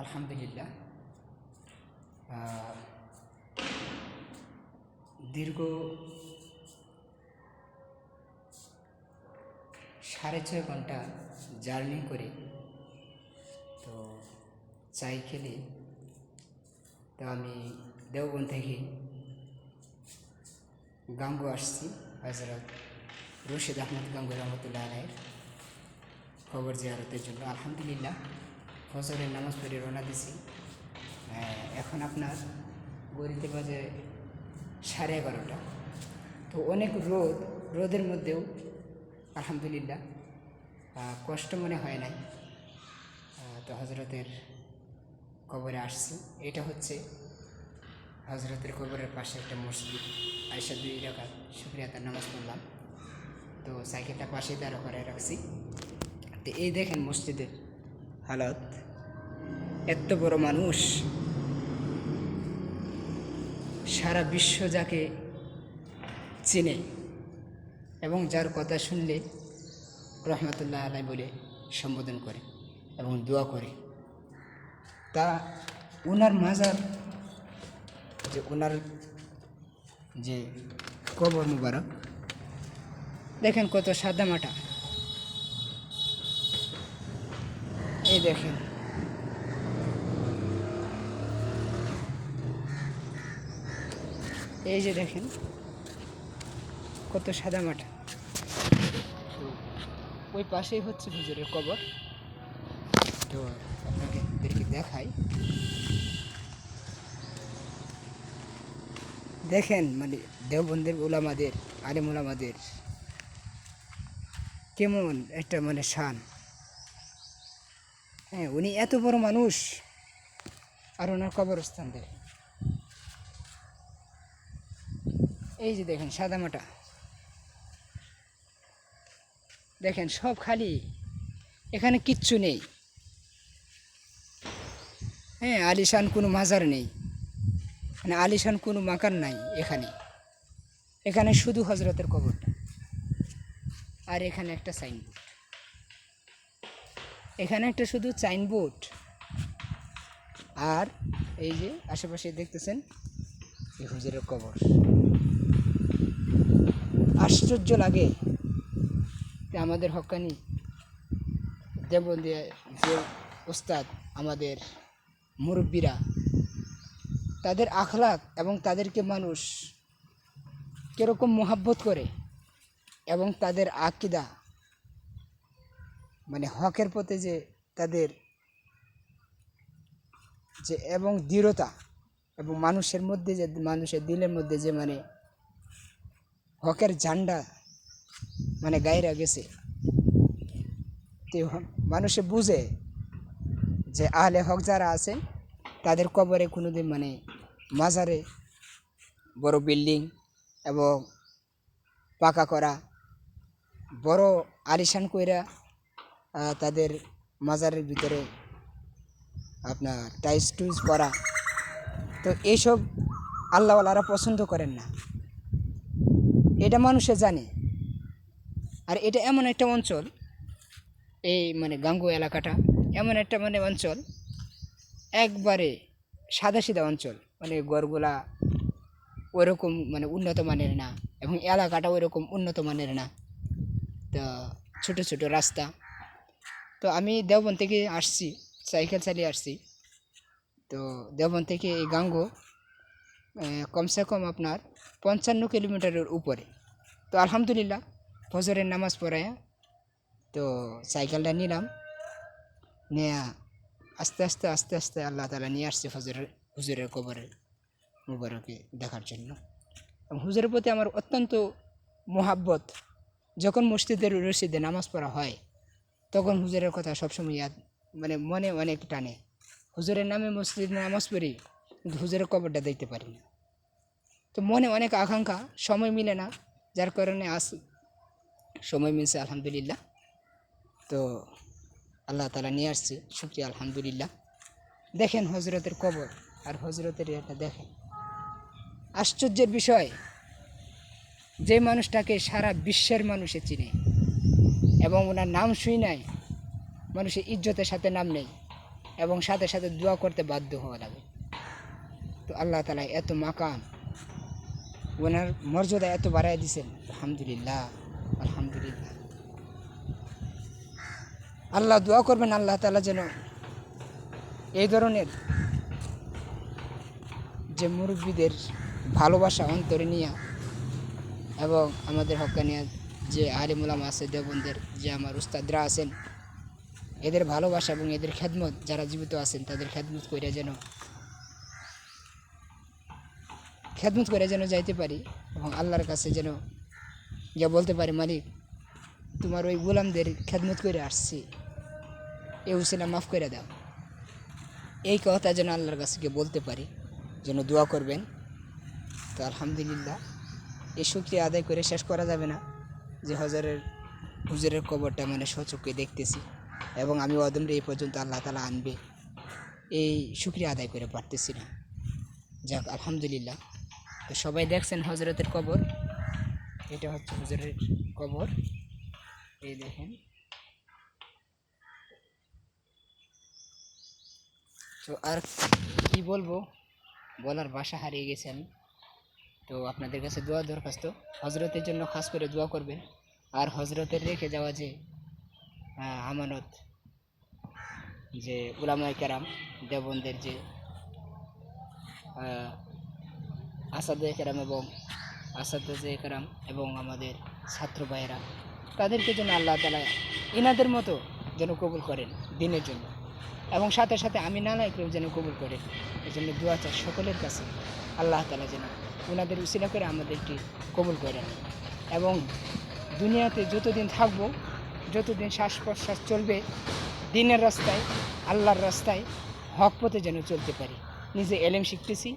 আলহামদুলিল্লাহ। দীর্ঘ সাড়ে ছয় ঘণ্টা জার্নি করে তো চাই খেলে তো আমি দেওবন থেকে গাঙ্গু আসছি হজরত রশিদ আহমদ গাঙ্গু রহমতুল্লাহ আলাইয়ের খবর জিয়ারতের জন্য। আলহামদুলিল্লাহ। ফজরের নামাজ পড়ে রওনা দিছি। এখন আপনার গড়িতে বাজে সাড়ে এগারোটা। তো অনেক রোদ, রোদের মধ্যেও আলহামদুলিল্লাহ কষ্ট মনে হয় নাই। তো হজরতের কবরে আসছি। এটা হচ্ছে হজরতের কবরের পাশে একটা মসজিদ। আয়সা দুই রাখা শুক্রিয়া তার নামাজ পড়লাম। তো সাইকেলটা পাশে দাঁড়া করে রাখছি। তো এই দেখেন মসজিদের হালত? এত বড় মানুষ। সারা বিশ্ব যাকে চেনে এবং যার কথা শুনলে রহমতুল্লাহ আলাই বলে সম্বোধন করে এবং দোয়া করে। তা ওনার মাজার, যে ওনার যে কবর মুবারক, দেখেন কত সাদা মাটা এই দেখেন। এই যে দেখেন, কত সাদা মাটা ওই পাশেই হচ্ছে হুজুরের কবর। তো আপনাকে দেখাই। দেখেন মানে দেওবন্দের ওলামাদের, আলেম ওলামাদের কেমন একটা মানে শান। হ্যাঁ উনি এত বড় মানুষ আর ওনার কবরস্থান দেখেন এই যে দেখেন সাদামাটা দেখেন, সব খালি। এখানে কিচ্ছু নেই। হ্যাঁ আলিশান কোনো মাজার নেই। মানে আলিশান কোনো মাকার নাই এখানে। এখানে শুধু হজরতের কবরটা। আর এখানে একটা সাইনবোর্ড এখানে একটা শুধু সাইনবোর্ড। আর এই যে আশেপাশে দেখতেছেন, এই হুজুরের কবর। আশ্চর্য লাগে যে আমাদের হকানি দেবন্দে যে ওস্তাদ, আমাদের মুরব্বীরা, তাদের আখলাক এবং তাদেরকে মানুষ কীরকম মোহাব্বত করে এবং তাদের আকিদা মানে হকের প্রতি যে তাদের যে এবং দৃঢ়তা এবং মানুষের মধ্যে যে, মানুষের দিলের মধ্যে যে মানে হকের ঝান্ডা মানে গাইরা গেছে। তো মানুষে বুঝে যে আহলে হক যারা আছে তাদের কবরে কোনোদিন মানে মাজারে বড় বিল্ডিং এবং পাকা করা, বড় আলিশান কইরা তাদের মাজারের ভিতরে আপনার টাইস টুইস করা তো এইসব আল্লাহওয়ালারা পছন্দ করেন না। এটা মানুষে জানে। আর এটা এমন একটা অঞ্চল, এই মানে গাঙ্গু এলাকাটা, এমন একটা মানে অঞ্চল, একবারে সাদা সিধা অঞ্চল। মানে গড়গুলা ওরকম মানে উন্নত মানের না, এবং এলাকাটা ওইরকম উন্নত মানের না। তো ছোট ছোট রাস্তা। তো আমি দেওবন থেকে আসছি, সাইকেল চালিয়ে আসছি। তো দেওবন থেকে এই গাঙ্গো কমসে কম আপনার পঞ্চান্ন কিলোমিটারের উপরে। তো আলহামদুলিল্লাহ, ফজরের নামাজ পড়ায় তো সাইকেলটা নিলাম। নিয়ে আস্তে আস্তে আস্তে আস্তে আল্লাহ তালা নিয়ে আসছে ফজরের, হুজুরের কবরের মুবারকে দেখার জন্য। হুজুরের প্রতি আমার অত্যন্ত মোহাব্বত। যখন মসজিদের রশিদে নামাজ পড়া হয় তখন হুজুরের কথা সবসময় ইয়াদ মানে মনে অনেক টানে। হুজুরের নামে মসজিদে নামাজ পড়ি, কিন্তু হুজুরের কবরটা দেখতে পারি না। তো মনে অনেক আকাঙ্ক্ষা, সময় মিলে না, যার কারণে আস সময় মিলছে আলহামদুলিল্লাহ। তো আল্লাহ তালা নিয়ে আসছে, শুক্রিয়া, আলহামদুলিল্লাহ। দেখেন হজরতের কবর আর হজরতের এটা দেখেন। আশ্চর্যের বিষয়, যে মানুষটাকে সারা বিশ্বের মানুষে চিনে। এবং ওনার নাম শুই নাই, মানুষের ইজ্জতের সাথে নাম নেই এবং সাথে সাথে দোয়া করতে বাধ্য হওয়া লাগে। তো আল্লাহ তালা এত মাকাম, ওনার মর্যাদা এত বাড়াই দিছেন আলহামদুলিল্লাহ আলহামদুলিল্লাহ। আল্লাহ দোয়া করবেন আল্লাহ তালা যেন এই ধরনের যে মুরব্বীদের ভালোবাসা অন্তরে নিয়ে এবং আমাদের হকানিয়া যে আলিমুলাম আছে দেবনদের যে আমার উস্তাদরা আছেন, এদের ভালোবাসা এবং এদের খেদমত, যারা জীবিত আছেন, তাদের খেদমত করে যেন, খেদমত করে যেন যাইতে পারি এবং আল্লাহর কাছে যেন যা বলতে পারি, মালিক, তোমার ওই গোলামদের খেদমত করে আসছি। এ উসিনা মাফ করে দাও। এই কথা যেন আল্লাহর কাছে গিয়ে বলতে পারি, যেন দোয়া করবেন। তো আলহামদুলিল্লাহ এই শুক্রিয়া আদায় করে শেষ করা যাবে না। যে হজরের, হুজুরের কবরটা মানে সচক্ষে দেখতেছি। এবং আমি অদমরে এই পর্যন্ত আল্লাহ তালা আনবে। এই শুক্রিয়া আদায় করে পারতেছি না। যাক, আলহামদুলিল্লাহ। তো সবাই দেখছেন হজরতের কবর? এটা হচ্ছে হুজুরের কবর। এই দেখেন। তো আর কি বলব? বলার ভাষা হারিয়ে গেছি আমি। তো আপনাদের কাছে দোয়া দরখাস্ত। হজরতের জন্য খাস করে দোয়া করবেন। আর হজরতের রেখে যাওয়া যে আমানত, যে উলামাই কেরাম, দেবনদের যে আসাদে কেরাম এবং আসাদে কেরাম এবং আমাদের ছাত্র ভাইয়েরা, তাদেরকে যেন আল্লাহ তালা ইনাদের মতো যেন কবুল করেন দিনের জন্য। এবং সাথে সাথে আমি নানাইকেও যেন কবুল করেন এই জন্য দোয়া চাই সকলের কাছে। আল্লাহ তালা যেন ওনাদের উচিলা করে আমাদেরকে কবুল করে নেন এবং দুনিয়াতে যতদিন থাকব, যতদিন শ্বাস প্রশ্বাস চলবে, দিনের রাস্তায়, আল্লাহর রাস্তায় হক পথে যেন চলতে পারি। নিজে এলেম শিখতেছি